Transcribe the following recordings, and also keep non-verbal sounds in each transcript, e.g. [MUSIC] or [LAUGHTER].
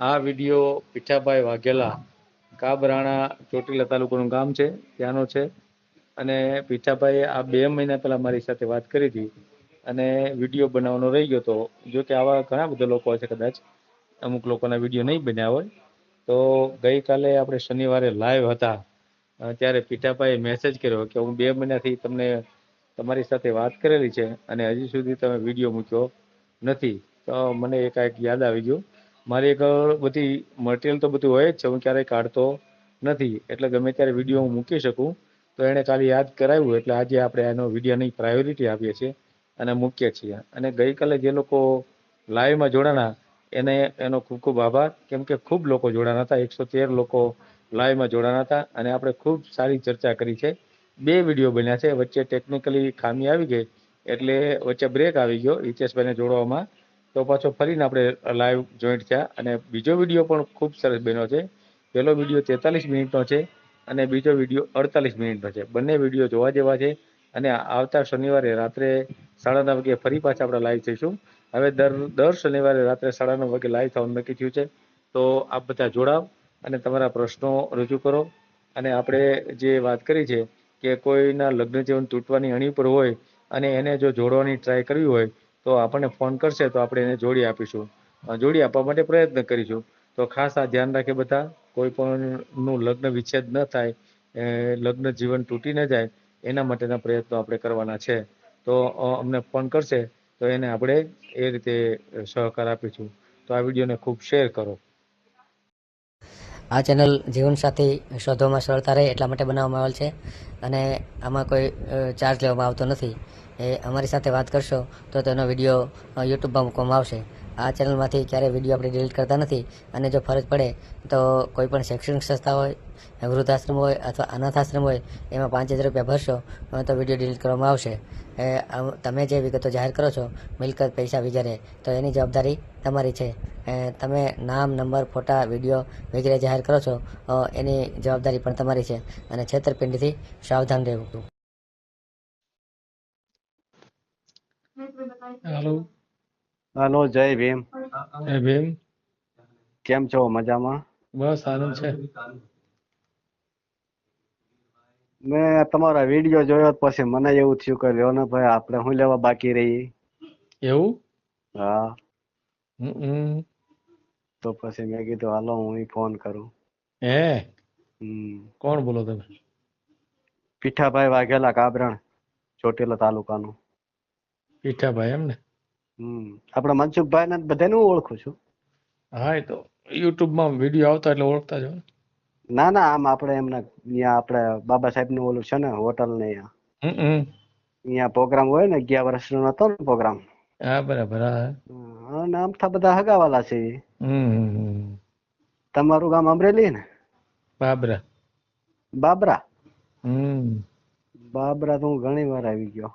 આ વીડિયો પીઠાભાઈ વાઘેલા કાબરાણા ચોટીલા તાલુકાનું ગામ છે, ત્યાંનો છે. અને પીઠાભાઈએ આ બે મહિના પહેલા મારી સાથે વાત કરી હતી અને વીડિયો બનાવવાનો રહી ગયો હતો જો કે આવા ઘણા બધા લોકો છે કદાચ, અમુક લોકોના વીડિયો નહીં બન્યા હોય. તો ગઈકાલે આપણે શનિવારે લાઈવ હતા ત્યારે પીઠાભાઈએ મેસેજ કર્યો કે હું બે મહિનાથી તમને તમારી સાથે વાત કરેલી છે અને હજી સુધી તમે વીડિયો મૂક્યો નથી. તો મને એકાએક યાદ આવી ગયું. મારી એક બધી મટીરિયલ તો બધું હોય જ છે, હું ક્યારેય કાઢતો નથી. એટલે ગમે ત્યારે વીડિયો હું મૂકી શકું, તો એણે ખાલી યાદ કરાવ્યું. એટલે આજે આપણે એનો વિડીયોની પ્રાયોરિટી આપીએ છીએ અને મૂકીએ છીએ. અને ગઈકાલે જે લોકો લાઈવમાં જોડાણા, એને, એનો ખૂબ ખૂબ આભાર. કેમ કે ખૂબ લોકો જોડાણા હતા, એકસો તેર લોકો લાઈવમાં જોડાણા હતા. અને આપણે ખૂબ સારી ચર્ચા કરી છે. બે વીડિયો બન્યા છે. વચ્ચે ટેકનિકલી ખામી આવી ગઈ, એટલે વચ્ચે બ્રેક આવી ગયો હિતેશભાઈને જોડવામાં. તો પાછો ફરીને આપણે લાઈવ જોઈન્ટ થયા. અને બીજો વીડિયો પણ ખૂબ સરસ બન્યો છે. પહેલો વીડિયો તેતાલીસ મિનિટનો છે અને બીજો વીડિયો અડતાલીસ મિનિટનો છે. બંને વીડિયો જોવા જેવા છે. અને આવતા શનિવારે રાત્રે સાડા નવ વાગે ફરી પાછા આપણે લાઈવ થઈશું. હવે દર દર શનિવારે રાત્રે સાડા નવ વાગે લાઈવ થવાનું નક્કી થયું છે. તો આપ બધા જોડાવ અને તમારા પ્રશ્નો રજૂ કરો. અને આપણે જે વાત કરી છે કે કોઈના લગ્ન જીવન તૂટવાની અણી પર હોય અને એને જો જોડવાની ટ્રાય કરવી હોય તો આપણને ફોન કરશે તો આપણે એને જોડી આપીશું. જોડી આપવા માટે પ્રયત્ન કરીશું. તો ખાસ આ ધ્યાન રાખે બધા, કોઈ પણ નું લગ્ન વિચ્છેદ ન થાય લગ્ન જીવન તૂટી ન જાય, એના માટેના પ્રયત્નો આપણે કરવાના છે. તો અમને ફોન કરશે તો એને આપણે એ રીતે સહકાર આપીશું. તો આ વિડીયોને ખૂબ શેર કરો. આ ચેનલ જીવનસાથી શોધવામાં સરળતા રહે એટલા માટે બનાવવામાં આવેલ છે. અને આમાં કોઈ ચાર્જ લેવામાં આવતો નથી. એ અમારી સાથે વાત કરશો, તો તેનો વીડિયો યુટ્યુબમાં મૂકવામાં આવશે. આ ચેનલમાંથી ક્યારેય વીડિયો આપણે ડિલીટ કરતા નથી અને જો ફરજ પડે, તો કોઈ પણ શૈક્ષણિક સંસ્થા હોય, વૃદ્ધાશ્રમ હોય અથવા અનાથાશ્રમ હોય, એમાં પાંચ હજાર રૂપિયા ભરશો તો વીડિયો ડિલીટ કરવામાં આવશે. તમે જે વિગતો જાહેર કરો છો, મિલકત, પૈસા વગેરે, તો એની જવાબદારી તમારી છે. તમે નામ, નંબર, ફોટા, વીડિયો વગેરે જાહેર કરો છો એની જવાબદારી પણ તમારી છે. અને છેતરપિંડીથી સાવધાન રહેવું. હાલો. હેલો જય ભીમ. જય ભીમ. કેમ છો? મજામાં? બસ આનંદ છે. મેં તમારા વીડિયો જોયો પછી મને એવું થયું કે લ્યો ને ભાઈ આપણે શું લેવા બાકી રહી? એવું? હા. તો પછી મેં કીધું હાલો હું ફોન કરું. હે? કોણ બોલો તમે? પીઠાભાઈ વાઘેલા કાબરણ ચોટીલા તાલુકાનું. પીઠાભાઈ એમ ને હમ. આપણે મનસુખભાઈ ને બધાને હું ઓળખું છું. હા એ તો યુટ્યુબમાં વીડિયો આવતા એટલે ઓળખતા જ ના. ના આમ આપણે એમના અહીંયા આપણે બાબા સાહેબનું ઓલું છે ને હોટલ ને અહીંયા પ્રોગ્રામ હોય ને અગિયાર વર્ષનો હતો ને પ્રોગ્રામ. હા બરાબર હા અને આમથા બધા હગાવાલા છે. તમારું ગામ અમરેલી ને? બાબરા. બાબરા? હમ. બાબરા તો હું ઘણી વાર આવી ગયો.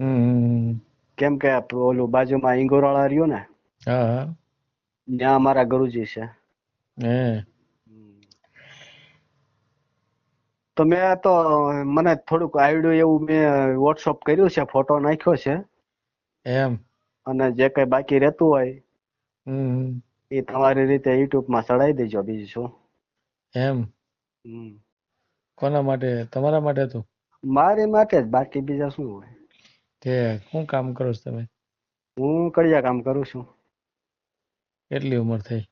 હમ. કેમ કે ઓલું બાજુમાં ઇંગોરાળા રહ્યો ને હા ત્યાં અમારા ગુરુજી છે. તો મેં તો મને થોડુંક આવડ્યું એવું મેં વોટ્સઅપ કર્યું છે ફોટો નાખ્યો છે. એમ. અને જે કઈ બાકી રહેતું હોય એ તમારી રીતે યુટ્યુબમાં ચડાવી દેજો બીજું શું. એમ. કોના માટે? તમારા માટે હતું મારી માટે જ બાકી બીજા શું હોય? તે શું કામ કરો છો તમે? હું કડિયા કામ કરું છું. કેટલી ઉંમર થઈ?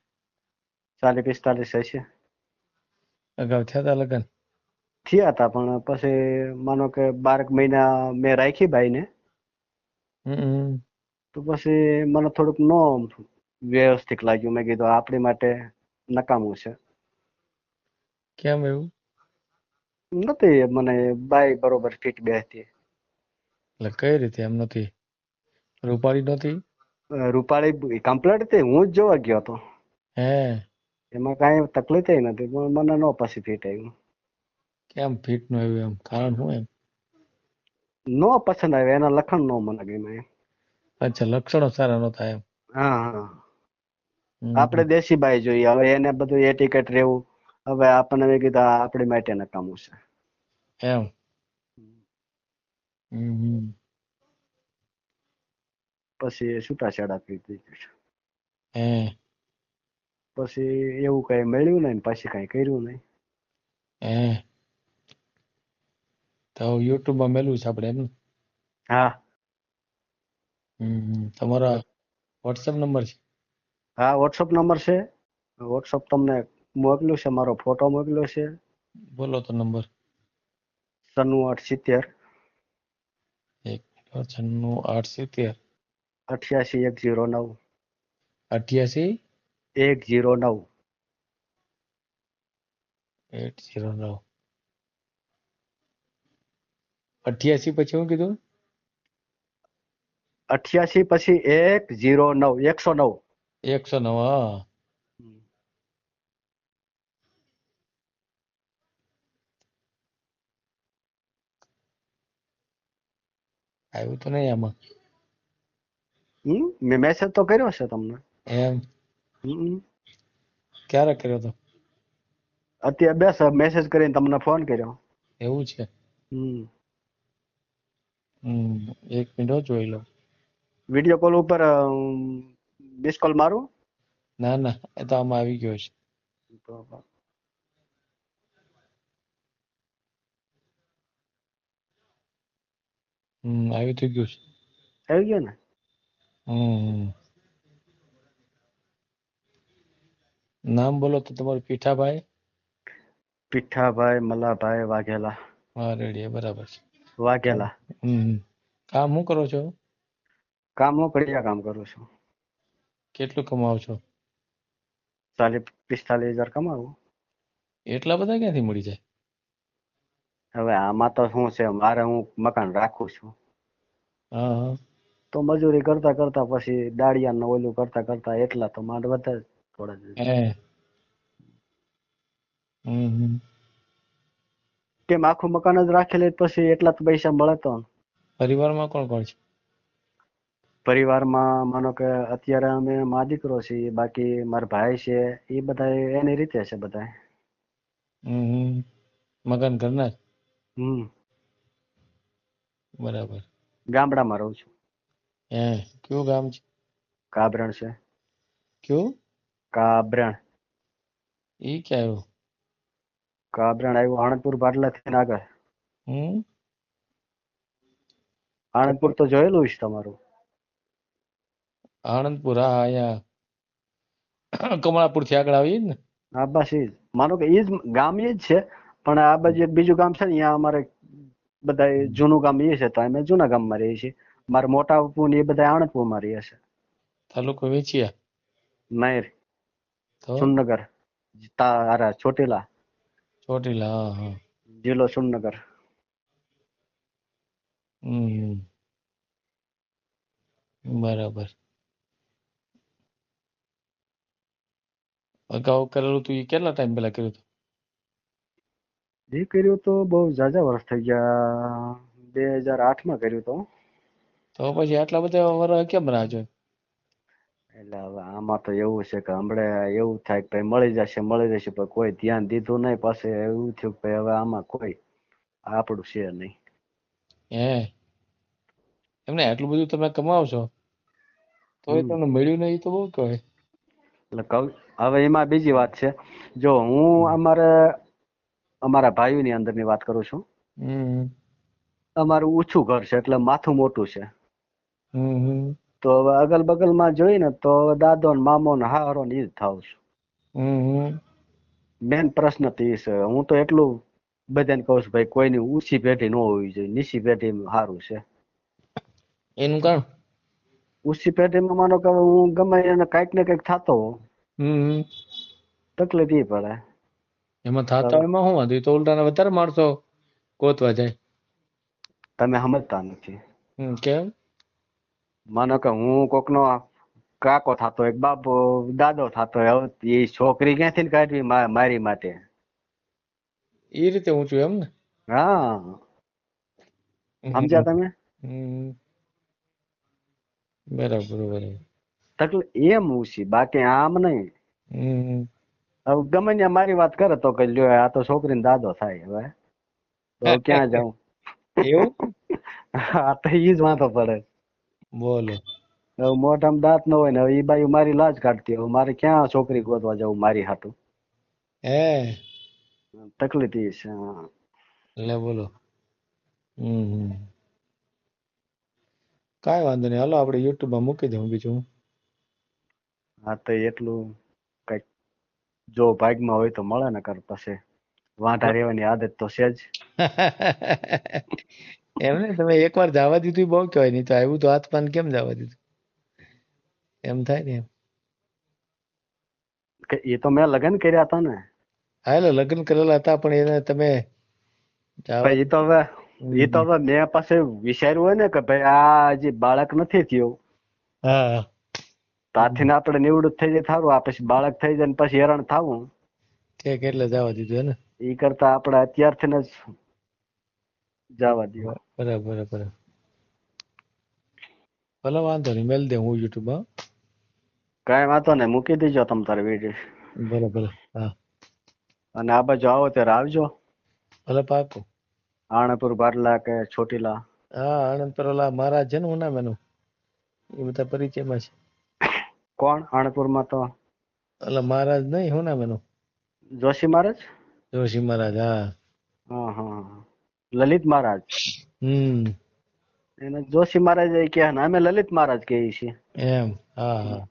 ચાલીસ પિસ્તાલીસ હશે અગાઉ થયા હતા લગ્ન? થયા હતા પણ પછી માનો કે બારક મહિના મેં રાખી ભાઈ ને હમ. તો પછી મને થોડુંક નો વ્યવસ્થિત લાગ્યું. મેં કીધું આપણી માટે નકામું છે. કેમ એવું? નથી મને બાઈ બરોબર ફિટ બેસતી એટલે કઈ રીતે? એમ નથી. રૂપાળી નહોતી? રૂપાળી કમ્પ્લીટ હતી? હું જ જોવા ગયો હતો. હે? એમાં કાંઈ તકલીફ નથી પણ મને નો પછી ફિટ આવ્યું. કેમ ફિટનું આવ્યું એમ? કારણ શું એમ? નો પસંદ આવ્યું એના લખણ નો મને ગમ્યા એમ. અચ્છા લક્ષણો સારા નહોતા એમ. હા હા. આપણે દેશી બાઈ જોઈએ હવે એને બધું એટિકેટ રહેવું. હવે આપણને કીધું આપણી માટે નકામું છે. એમ. હમ. પછી છૂટાછેડા કરી દીધું હે. પછી એવું કઈ મળ્યું નહીં ને પછી કઈ કર્યું નહીં. હે. તો યુટ્યુબમાં મેલું છે આપણે એમ હા. હમ. તમારો વોટ્સએપ નંબર છે? હા વોટ્સઅપ નંબર છે. વોટ્સઅપ તમને મોકલ્યું છે મારો ફોટો મોકલ્યો છે. બોલો તો નંબર. સન્નું આઠ સિત્તેર. છન્નું આઠ સિત્તેર અઠ્યાસી એક જીરો નવ. અઠ્યાસી? એક જીરો નવ. એટ ઝીરો નવ. અઠ્યાસી પછી શું કીધું? અઠ્યાસી પછી એક જીરો નવ એકસો નવ. એકસો નવ હા. આવ્યું તો નહીં આમાં. હમ? મેં મેસેજ તો કર્યો છે તમને. એમ? ક્યારે કર્યો તો? અત્યારે બેસ મેસેજ કરીને તમને ફોન કર્યો. એવું છે? હમ. હમ એક મિનિટ જોઈ લઉં. વીડિયો કોલ ઉપર મિસ કોલ મારું? ના ના એ તો આમાં આવી ગયો છે. હમ આવી તો ગયું છે આવી ગયો ને હમ નામ બોલો તો તમારું પીઠાભાઈ પીઠાભાઈ મલાભાઈ વાઘેલા હા રેડી બરાબર છે વાઘેલા હમ હમ. કામ હું કરો છો કામ હું કડિયા કામ કરું છું કેટલું કમાવ છો ચાલીસ પિસ્તાલીસ હજાર કમાવું એટલા બધા ક્યાંથી મળી જાય હવે આમાં તો શું છે મારે હું મકાન રાખું છું. તો મજૂરી કરતા કરતા પછી દાળિયા ને ઓલું કરતા કરતા એટલા તો માંડ વધે થોડા. કેમ આખું મકાન જ રાખેલે પછી એટલા તો પૈસા મળે તો? પરિવારમાં કોણ કોણ છે? પરિવારમાં માનો કે અત્યારે અમે મા દીકરો છીએ બાકી મારા ભાઈ છે એ બધા એની રીતે છે બધા મકાન હમ. હમ. બરાબર. ગામડામાં રહું છું. હે કયું ગામ છે? કાબરણ છે. કયું? કાબરણ. ઈ ક્યાં આવ્યું? કાબરણ આવ્યું આણંદપુર બાટલા થી આગળ. હમ. આણંદપુર તો જોયેલું છે તમારું. આણંદપુર હા અહીંયા. કમળાપુરથી આગળ આવી ને? હા બસ જ. માનો કે એ જ ગામ એ જ છે. પણ આ બાજુ એક બીજું ગામ છે ને અહીંયા અમારે બધા જૂનું ગામ એ છે તો અમે જૂના ગામમાં રહીએ છીએ. મારા મોટા બાપુ ને એ બધા આણંદપુરમાં રહે છે. તાલુકો વેચિયા? નહીં સુનગર તારા ચોટીલા. ચોટીલા હા હા. જિલ્લો સુનગર હમ. બરાબર. અગાઉ કરેલું તું એ કેટલા ટાઈમ પહેલા કર્યું હતું એ કર્યું તો બહુ ઝાઝા વર્ષ થઈ ગયા. બે હજાર આઠમાં કર્યું તો. તો પછી આટલા બધા વર્ષ કેમ રાહ જોઈ? એટલે હવે આમાં તો એવું છે કે હમણે એવું થાય કે મળી જશે મળી જશે પણ કોઈ ધ્યાન દીધું નહીં પાસે એવું થયું કે હવે આમાં કોઈ આપણું છે નહીં. હે? એમને આટલું બધું તમે કમાવ છો તોય તમને મળ્યું નહીં તો બહુ કહેવાય એટલે કહું હવે એમાં બીજી વાત છે. જો હું અમારે અમારા ભાઈઓની અંદરની વાત કરું છું. અમારું ઓછું ઘર છે એટલે માથું મોટું છે. તો હવે અગલ બગલમાં જોઈ ને તો દાદો ને મામો ને હારો ને ઈ જ થાવ છું. મેન પ્રશ્ન તો એ છે હું તો એટલું બધાને કહું છું ભાઈ કોઈની ઊંચી પેઢી ન હોવી જોઈએ નીચી પેઢી સારું છે. એનું કારણ? ઊંચી પેઢીમાં માનો કે હું ગમે એને કંઈક ને કંઈક થતો તકલીફ એ પડે. એમાં થાતા એમાં શું વાંધો? એ તો ઉલટાના વધારે માણસો ગોતવા જાય. તમે સમજતા નથી. હમ કેમ? માનો કે હું કોકનો કાકો થતો એક બાપો દાદો થતો હવે એ છોકરી ક્યાંથી કાઢવી મારી માટે? એ રીતે ઊંચું એમ ને? હા. સમજ્યા તમે? બરાબર બરાબર. તકલીફ એમ ઊંચી બાકી આમ નહીં. હમ. હવે ગમે ત્યાં મારી વાત કરે તો કઈ લ્યો આ તો છોકરીને દાદો થાય હવે. તો ક્યાં જાઉં? એવું? હા તો ઈ જ વાંધો પડે. બોલો. હવે મોઢામાં દાંત ન હોય ને હવે ઈ બાઈ મારી લાજ કાઢતી હવે મારે ક્યાં છોકરી ગોતવા જવું મારી હાટું? હે? તકલીફ ઈ છે હા. લે બોલો. હમ કાંઈ વાંધો નહીં. હાલો આપણે યુટ્યુબમાં માં મૂકી દઉં બીજું. હા તો એટલું. જો ભાગમાં હોય તો મળે ને કર પછી વાંઢા રહેવાની આદત તો છે જ. [LAUGHS] એમ ને તમે એકવાર જવા દીધું બહુ કહેવાય નહીં તો આવ્યું તો આત્માને કેમ જવા દીધું? એમ થાય ને એમ. એ તો મેં લગ્ન કર્યા હતા ને. હા એટલે લગ્ન કરેલા હતા પણ એને તમે એ તો હવે એ તો હવે મેં પાસે વિચાર્યું હોય ને કે ભાઈ આ હજી બાળક નથી થયું હા. ત્યાંથી ને આપણે નિવૃત્ત થઈ જાય થારું આ પછી બાળક થઈ જાય ને પછી હેરાન થવું. ઠીક એટલે જવા દીધું ને? એ કરતા આપણે અત્યારથી જ જવા દીધો. બરાબર બરાબર. ભલે વાંધો નહીં મેલ દે હું યુટ્યુબમાં કાંઈ વાંધો નહીં મૂકી દેજો તમ તારે વીડિયો બરાબર હા. અને આ બાજુ આવો ત્યારે આવજો. ભલે પાકું. આણપુર બારલા કે છોટીલા હા આણંદ પર ઓલા મહારાજ છે ને ઉના મેનું એ બધા પરિચયમાં છે. કોણ? આણપુરમાં તો. એટલે મહારાજ નહીં? હુના મેનું જોશી મહારાજ? જોશી મહારાજ હા. હા હા હા. લલિત મહારાજ. હમ. એને જોશી મહારાજ એ કહે ને અમે લલિત મહારાજ કહીએ છીએ. એમ હા હા.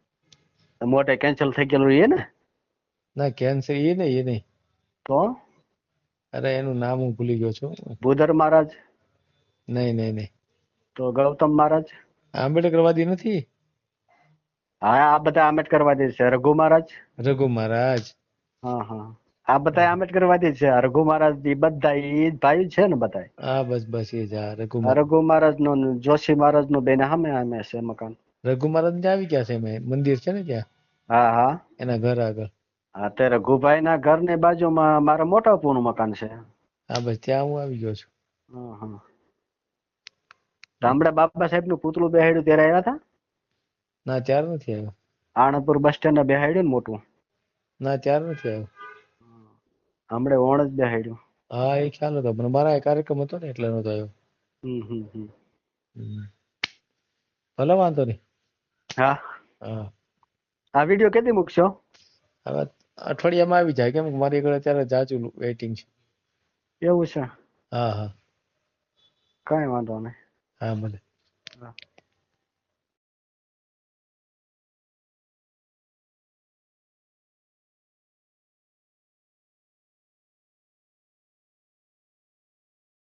મોટે કેન્સલ થઈ ગયેલું એ ને? ના કેન્સર એ નહીં એ નહીં. તો? અરે એનું નામ હું ભૂલી ગયો છું. ભૂધર મહારાજ? નહીં નહીં નહીં. તો ગૌતમ મહારાજ? આંબેડકરવાદી નથી? હા આ બધા આંબેડકરવાદી છે. રઘુ મહારાજ? રઘુ મહારાજ. હા હા. આ બધા આંબેડકરવાદી છે. રઘુ મહારાજ ઈ બધા એ ભાઈ છે ને બધા હા બસ બસ એ જ રઘુ મહારાજ. રઘુ મહારાજ નો જોશી મહારાજનું બેન સામે સામે છે મકાન. રઘુ મહારાજ ને આવી ગયા છે મેં મંદિર છે ને ત્યાં? હા હા. એના ઘર આગળ. હા તે રઘુભાઈ ના ઘરની બાજુમાં મારા મોટા નું મકાન છે. હા બસ ત્યાં હું આવી ગયો છું. હા હા. ગામડે બાબા સાહેબનું પૂતળું બેહાડ્યું ત્યારે આવ્યા હતા? ના ત્યાર નથી આવ્યો. આણંદપુર બસ સ્ટેન્ડ બેહાડ્યું ને મોટું? ના ત્યાર નથી આવ્યો. હમણે ઓણ જ બેહાડ્યું હા એ ખ્યાલ હતો પણ મારા એ કાર્યક્રમ હતો ને એટલે નતો આવ્યો. ભલે વાંધો નહીં. હા. હા. આ વીડિયો કેદી મૂકશો? હવે અઠવાડિયામાં આવી જાય કેમ કે મારી આગળ અત્યારે જાજુ વેઇટિંગ છે. એવું છે? હા હા. કાંઈ વાંધો નહીં. હા ભલે. હા.